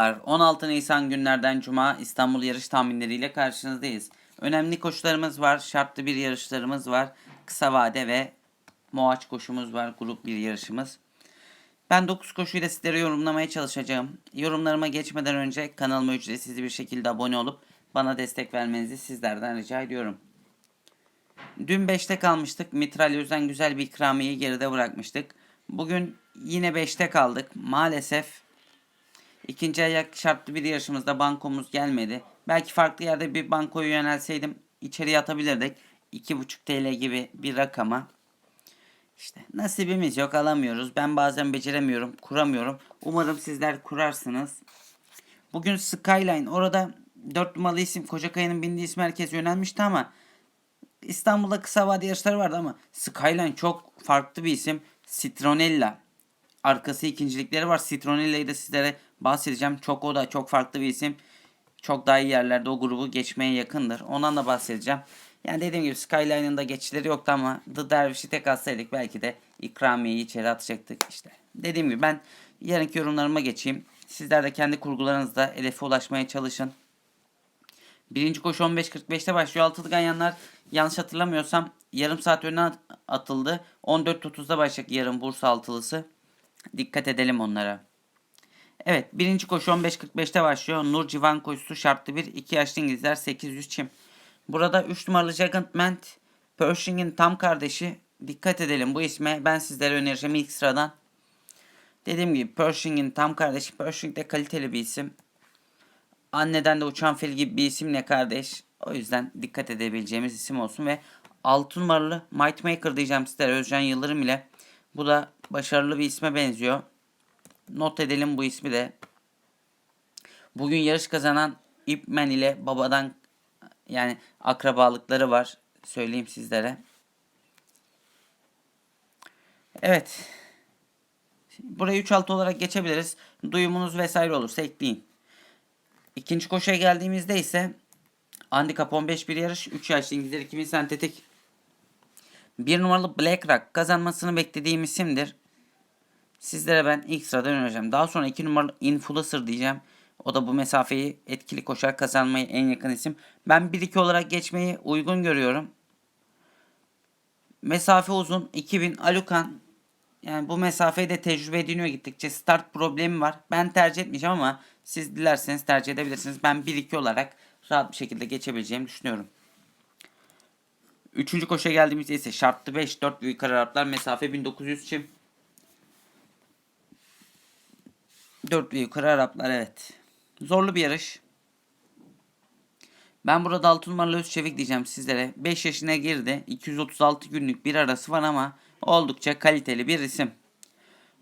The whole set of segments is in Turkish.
16 Nisan günlerden Cuma İstanbul yarış tahminleriyle karşınızdayız. Önemli koşularımız var, şartlı bir yarışlarımız var, kısa vade ve moaç koşumuz var, grup bir yarışımız. Ben 9 koşuyla sizlere yorumlamaya çalışacağım. Yorumlarıma geçmeden önce kanalıma ücretsiz bir şekilde abone olup bana destek vermenizi sizlerden rica ediyorum. Dün 5'te kalmıştık. Mitral Özden güzel bir ikramiyeyi geride bırakmıştık. Bugün yine 5'te kaldık. Maalesef ikinci ayak şartlı bir yarışımızda bankomuz gelmedi. Belki farklı yerde bir bankoya yönelseydim içeriye atabilirdik. 2,5 TL gibi bir rakama. İşte nasibimiz yok alamıyoruz. Ben bazen beceremiyorum, kuramıyorum. Umarım sizler kurarsınız. Bugün Skyline orada 4 numaralı isim Kocakaya'nın bindiği isim herkes yönelmişti ama İstanbul'da kısa vade yarışları vardı ama Skyline çok farklı bir isim. Citronella. Arkası ikincilikleri var. Citronella'yı da sizlere bahsedeceğim. Çok o da çok farklı bir isim. Çok daha iyi yerlerde o grubu geçmeye yakındır. Ondan da bahsedeceğim. Yani dediğim gibi Skyline'ın da geçişleri yoktu ama The Dervish'i tek atsaydık belki de ikramiyeyi içeri atacaktık işte. Dediğim gibi ben yarınki yorumlarıma geçeyim. Sizler de kendi kurgularınızda hedefe ulaşmaya çalışın. Birinci koşu 15.45'te başlıyor. Altılı ganyanlar yanlış hatırlamıyorsam yarım saat öne at- atıldı. 14.30'da başlayacak yarın Bursa altılısı. Dikkat edelim onlara. Evet birinci koşu 15.45'te başlıyor. Nur Civan koşusu şartlı bir. 2 yaşlı İngilizler 800 çim. Burada 3 numaralı Gigant Ment Pershing'in tam kardeşi. Dikkat edelim bu isme ben sizlere önereceğim ilk sıradan. Dediğim gibi Pershing'in tam kardeşi. Pershing de kaliteli bir isim. Anneden de uçan fil gibi bir isimle kardeş. O yüzden dikkat edebileceğimiz isim olsun ve 6 numaralı Might Maker diyeceğim sizlere Özcan Yıldırım ile. Bu da başarılı bir isme benziyor. Not edelim bu ismi de. Bugün yarış kazanan İpmen ile babadan yani akrabalıkları var. Söyleyeyim sizlere. Evet. Burayı 3-6 olarak geçebiliriz. Duyumunuz vesaire olursa ekleyin. İkinci koşuya geldiğimizde ise handikap 15 bir yarış. 3 yaşlı İngilizler 2000 sentetik. Bir numaralı Black Rock kazanmasını beklediğim isimdir. Sizlere ben ilk sırada önereceğim. Daha sonra 2 numaralı Influencer diyeceğim. O da bu mesafeyi etkili koşar kazanmayı en yakın isim. Ben 1-2 olarak geçmeyi uygun görüyorum. Mesafe uzun. 2000 Alukan. Yani bu mesafeyi de tecrübe ediniyor gittikçe. Start problemi var. Ben tercih etmeyeceğim ama siz dilerseniz tercih edebilirsiniz. Ben 1-2 olarak rahat bir şekilde geçebileceğimi düşünüyorum. Üçüncü koşuya geldiğimizde ise şartlı 5-4 büyük kararlar mesafe 1900 çim. 4 ve yukarı Araplar evet. Zorlu bir yarış. Ben burada 6 numaralı Özçevik diyeceğim sizlere. 5 yaşına girdi. 236 günlük bir arası var ama oldukça kaliteli bir isim.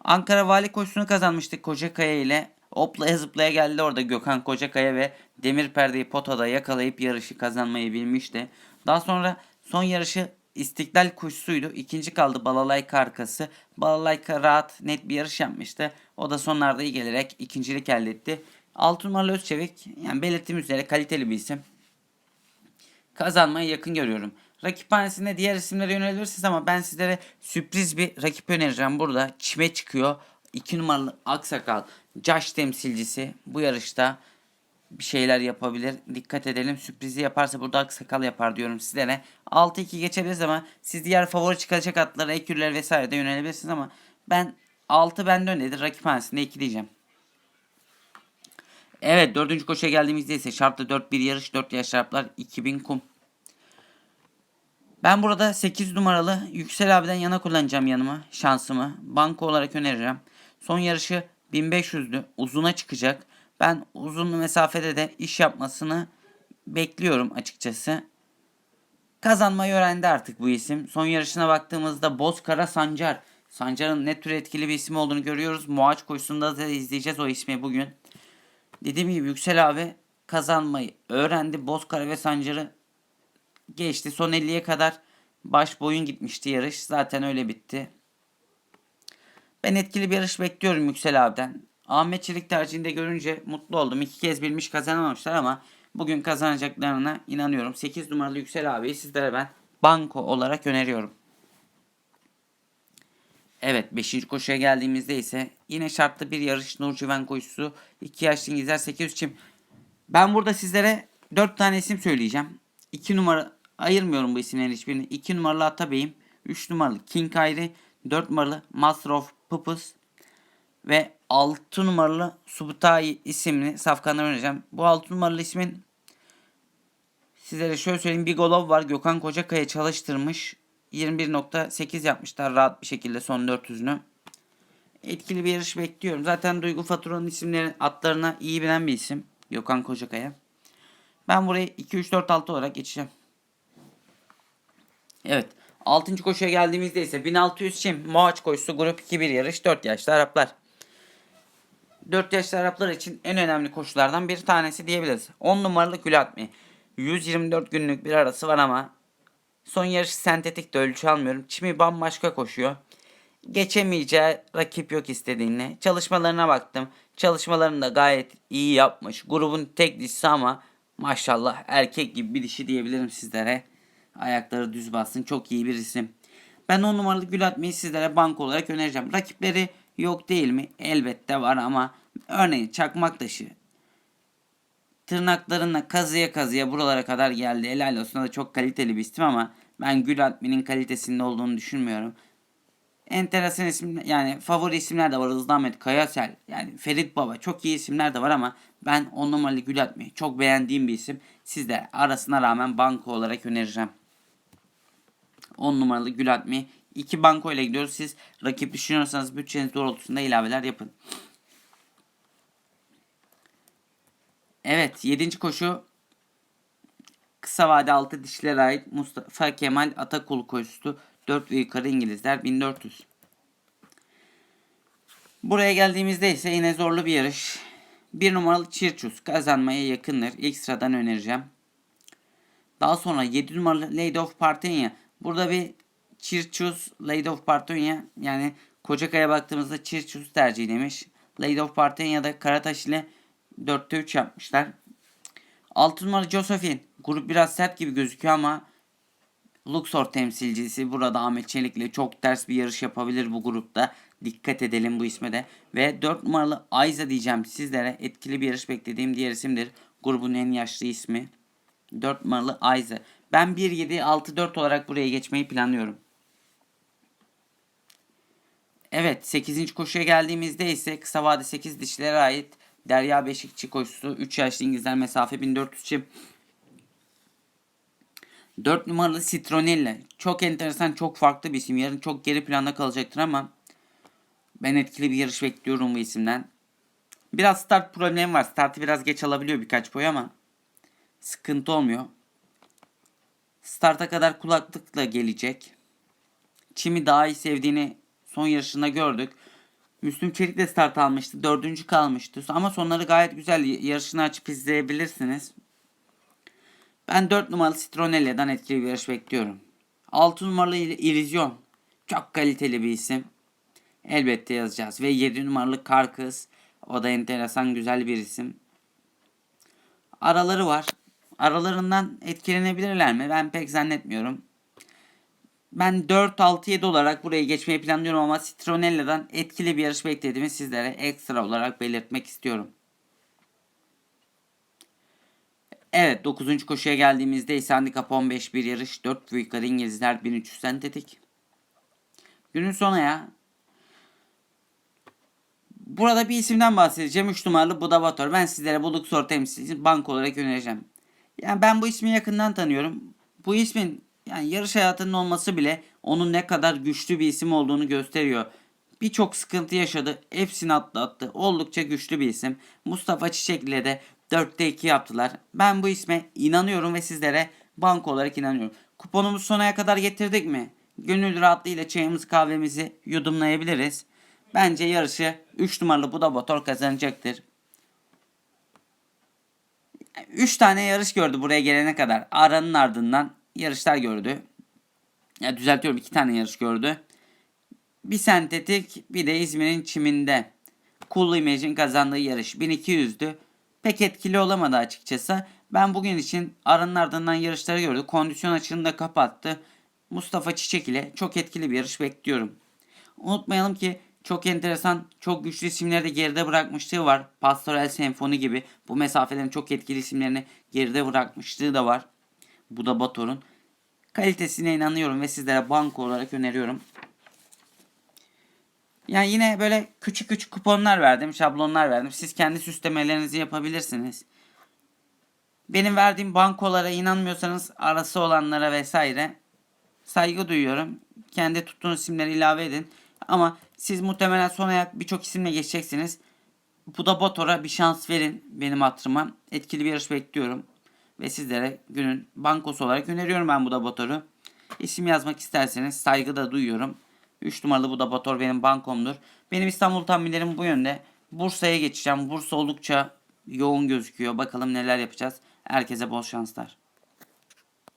Ankara Vali koşusunu kazanmıştık Kocakaya ile. Hoplaya zıplaya geldi orada Gökhan Kocakaya ve demir perdeyi potada yakalayıp yarışı kazanmayı bilmişti. Daha sonra son yarışı İstiklal koşusuydu. İkinci kaldı Balalayka arkası. Balalayka rahat net bir yarış yapmıştı. O da sonlarda iyi gelerek ikincilik elde etti. 6 numaralı Özçevik yani belirttiğim üzere kaliteli bir isim. Kazanmayı yakın görüyorum. Rakip hanesinde diğer isimlere yönelebilirsiniz ama ben sizlere sürpriz bir rakip önereceğim. Burada çime çıkıyor. 2 numaralı Aksakal Josh temsilcisi bu yarışta bir şeyler yapabilir. Dikkat edelim. Sürprizi yaparsa burada aksakal yapar diyorum sizlere. 6-2 geçebiliriz ama siz diğer favori çıkacak atlara, ekürler vesaire de yönelebilirsiniz ama ben 6 bende öndedir. Rakip hanesinde 2 diyeceğim. Evet dördüncü koşuya geldiğimizde ise şartlı 4-1 yarış 4 yaş Araplar 2000 kum. Ben burada 8 numaralı Yüksel abiden yana kullanacağım yanıma şansımı. Banko olarak öneririm. Son yarışı 1500'lü uzuna çıkacak. Ben uzun mesafede de iş yapmasını bekliyorum açıkçası. Kazanmayı öğrendi artık bu isim. Son yarışına baktığımızda Bozkara Sancar. Sancar'ın ne tür etkili bir isim olduğunu görüyoruz. Moaç koşusunda da izleyeceğiz o ismi bugün. Dediğim gibi Yüksel abi kazanmayı öğrendi. Bozkara ve Sancar'ı geçti. Son 50'ye kadar baş boyun gitmişti yarış. Zaten öyle bitti. Ben etkili bir yarış bekliyorum Yüksel abiden. Ahmet Çelik tercihinde görünce mutlu oldum. İki kez bilmiş kazanamamışlar ama bugün kazanacaklarına inanıyorum. 8 numaralı Yüksel abiyi sizlere ben banko olarak öneriyorum. Evet 5. koşuya geldiğimizde ise yine şartlı bir yarış Nurciven koşusu 2 yaşlı İngilizler 800 çim. Ben burada sizlere 4 tane isim söyleyeceğim. 2 numara ayırmıyorum bu isimlerin hiçbirini. 2 numaralı Atabey'im, 3 numaralı King Kyrie, 4 numaralı Master of Pupus ve 6 numaralı Subutai isimli safkanları önereceğim. Bu 6 numaralı ismin sizlere şöyle söyleyeyim. Bir golov var. Gökhan Kocakaya çalıştırmış. 21.8 yapmışlar rahat bir şekilde son 400'ünü. Etkili bir yarış bekliyorum. Zaten Duygu Fatura'nın isimleri atlarına iyi bilen bir isim. Gökhan Kocakaya. Ben burayı 2-3-4-6 olarak geçeceğim. Evet. 6. koşuya geldiğimizde ise 1600 çim Moaç koşusu grup 2-1 yarış 4 yaşlı Araplar. 4 yaşlı Araplar için en önemli koşulardan bir tanesi diyebiliriz. 10 numaralı Gülatmi. 124 günlük bir arası var ama son yarış sentetik de ölçü almıyorum. Çimi bambaşka koşuyor. Geçemeyeceği rakip yok istediğine. Çalışmalarına baktım. Çalışmalarını da gayet iyi yapmış. Grubun tek dişisi ama maşallah erkek gibi bir dişi diyebilirim sizlere. Ayakları düz bassın. Çok iyi bir isim. Ben 10 numaralı Gül Atmayı sizlere bank olarak önereceğim. Rakipleri yok değil mi? Elbette var ama örneğin Çakmaktaşı tırnaklarına kazıya kazıya buralara kadar geldi. Helal olsun da çok kaliteli bir isim ama ben Gül Atmi'nin kalitesinde olduğunu düşünmüyorum. Enteresan isim yani favori isimler de var. Hızlı Ahmet Kayasel yani Ferit Baba çok iyi isimler de var ama ben 10 numaralı Gül Atmi çok beğendiğim bir isim. Sizde arasına rağmen banko olarak önereceğim. 10 numaralı Gül Atmi. 2 banko ile gidiyoruz. Siz rakip düşünüyorsanız bütçeniz doğrultusunda ilaveler yapın. Evet 7. koşu kısa vade altı dişlere ait Mustafa Kemal Atakul koşusu 4 ve yukarı İngilizler 1400. Buraya geldiğimizde ise yine zorlu bir yarış. Bir numaralı Çirçus kazanmaya yakındır. İlk sıradan önereceğim. Daha sonra 7 numaralı Lady of Partenya. Burada bir Çirçus, Lady of Partenya yani Kocakaya baktığımızda Çirçus tercih demiş. Lady of Partenya'da Karataş ile 4'te 3 yapmışlar. 6 numaralı Josephine. Grup biraz sert gibi gözüküyor ama Luxor temsilcisi burada Ahmet Çelik ile çok ters bir yarış yapabilir bu grupta. Dikkat edelim bu isme de. Ve 4 numaralı Ayza diyeceğim sizlere. Etkili bir yarış beklediğim diğer isimdir. Grubun en yaşlı ismi. 4 numaralı Ayza. Ben 1-7-6-4 olarak buraya geçmeyi planlıyorum. Evet 8. koşuya geldiğimizde ise kısa vade 8 dişlere ait Derya Beşikçi koşusu 3 yaşlı İngilizler mesafe 1400 çim. 4 numaralı Citronella. Çok enteresan, çok farklı bir isim. Yarın çok geri planda kalacaktır ama ben etkili bir yarış bekliyorum bu isimden. Biraz start problemi var. Startı biraz geç alabiliyor birkaç boy ama sıkıntı olmuyor. Starta kadar kulaklıkla gelecek. Çim'i daha iyi sevdiğini son yarışında gördük. Müslüm Çelik de start almıştı. Dördüncü kalmıştı. Ama sonları gayet güzel. Yarışını açıp izleyebilirsiniz. Ben 4 numaralı Citronella'dan etkili bir yarış bekliyorum. 6 numaralı İllüzyon. Çok kaliteli bir isim. Elbette yazacağız. Ve 7 numaralı Karkız. O da enteresan güzel bir isim. Araları var. Aralarından etkilenebilirler mi? Ben pek zannetmiyorum. Ben 4-6-7 olarak burayı geçmeyi planlıyorum ama Citronella'dan etkili bir yarış beklediğimi sizlere ekstra olarak belirtmek istiyorum. Evet 9. koşuya geldiğimizde ise handikap 15 bir yarış 4 ve yukarı İngilizler 1300 sentetik. Günün sonu ya. Burada bir isimden bahsedeceğim. 3 numaralı Buda Bator. Ben sizlere bu Luxor temsilcisi bank olarak önereceğim. Yani ben bu ismi yakından tanıyorum. Bu ismin yani yarış hayatının olması bile onun ne kadar güçlü bir isim olduğunu gösteriyor. Birçok sıkıntı yaşadı. Hepsini atlattı. Oldukça güçlü bir isim. Mustafa Çiçek ile de 4'te 2 yaptılar. Ben bu isme inanıyorum ve sizlere bank olarak inanıyorum. Kuponumuz sonaya kadar getirdik mi? Gönül rahatlığıyla çayımız kahvemizi yudumlayabiliriz. Bence yarışı 3 numaralı Buda Motor kazanacaktır. 3 tane yarış gördü buraya gelene kadar. Aranın ardından yarışlar gördü. Ya düzeltiyorum 2 tane yarış gördü. Bir sentetik bir de İzmir'in çiminde. Cool Image'in kazandığı yarış 1200'dü pek etkili olamadı açıkçası. Ben bugün için aranın ardından yarışları gördüm. Kondisyon açığını da kapattı. Mustafa Çiçek ile çok etkili bir yarış bekliyorum. Unutmayalım ki çok enteresan, çok güçlü isimleri de geride bırakmışlığı var. Pastoral Senfoni gibi bu mesafelerin çok etkili isimlerini geride bırakmışlığı da var. Bu da Bator'un. Kalitesine inanıyorum ve sizlere banko olarak öneriyorum. Yani yine böyle küçük küçük kuponlar verdim, şablonlar verdim. Siz kendi süslemelerinizi yapabilirsiniz. Benim verdiğim bankolara inanmıyorsanız arası olanlara vesaire saygı duyuyorum. Kendi tuttuğunuz isimleri ilave edin. Ama siz muhtemelen son ayak birçok isimle geçeceksiniz. Bu da Botor'a bir şans verin benim hatırıma. Etkili bir yarış bekliyorum. Ve sizlere günün bankosu olarak öneriyorum ben bu da Botor'u. İsim yazmak isterseniz saygı da duyuyorum. 3 numaralı bu da Botor benim bankomdur. Benim İstanbul tahminlerim bu yönde. Bursa'ya geçeceğim. Bursa oldukça yoğun gözüküyor. Bakalım neler yapacağız. Herkese bol şanslar.